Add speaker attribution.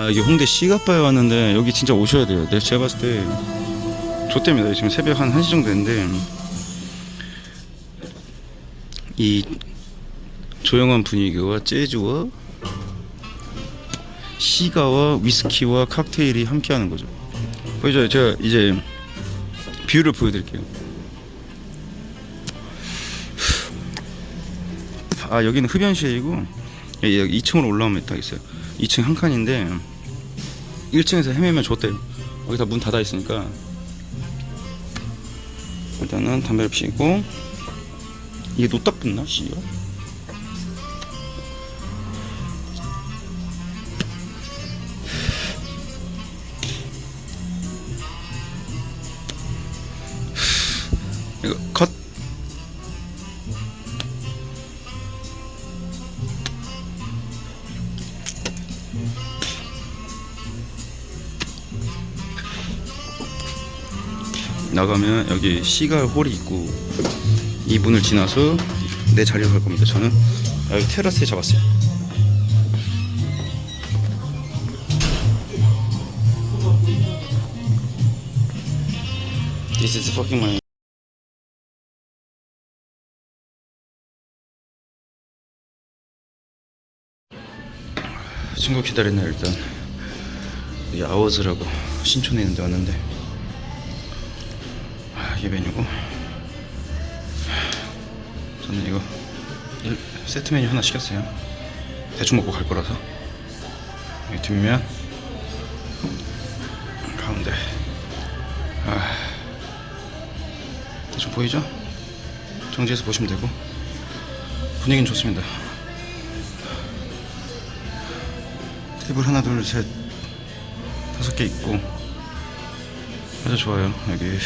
Speaker 1: 아 여기 홍대 시가바에 왔는데 여기 진짜 오셔야 돼요. 내가 제가 봤을 때 좋답니다. 지금 새벽 한 1시 정도 됐는데 이 조용한 분위기와 재즈와 시가와 위스키와 칵테일이 함께하는 거죠. 보이죠? 제가 이제 뷰를 보여드릴게요. 아 여기는 흡연실이고 여기, 여기 2층으로 올라오면 딱 있어요. 2층 한 칸인데 1층에서 헤매면 좋대요. 여기 다 문 닫아 있으니까 일단은 담배를 피우고 이게 노딱 붙나? 씨요? 이거 컷 나가면 여기 시갈 홀이 있고 이 문을 지나서 내 자리로 갈 겁니다. 저는 여기 테라스에 잡았어요. This is 친구 기다리네 일단 이 아워즈라고 신촌에 있는 데 왔는데 아, 이게 메뉴고. 저는 이거 일- 세트 메뉴 하나 시켰어요. 대충 먹고 갈 거라서. 여기 뒷면. 가운데. 아, 대충 보이죠? 정지해서 보시면 되고. 분위기는 좋습니다. 테이블 하나 둘 셋. 다섯 개 있고. 아주 좋아요 여기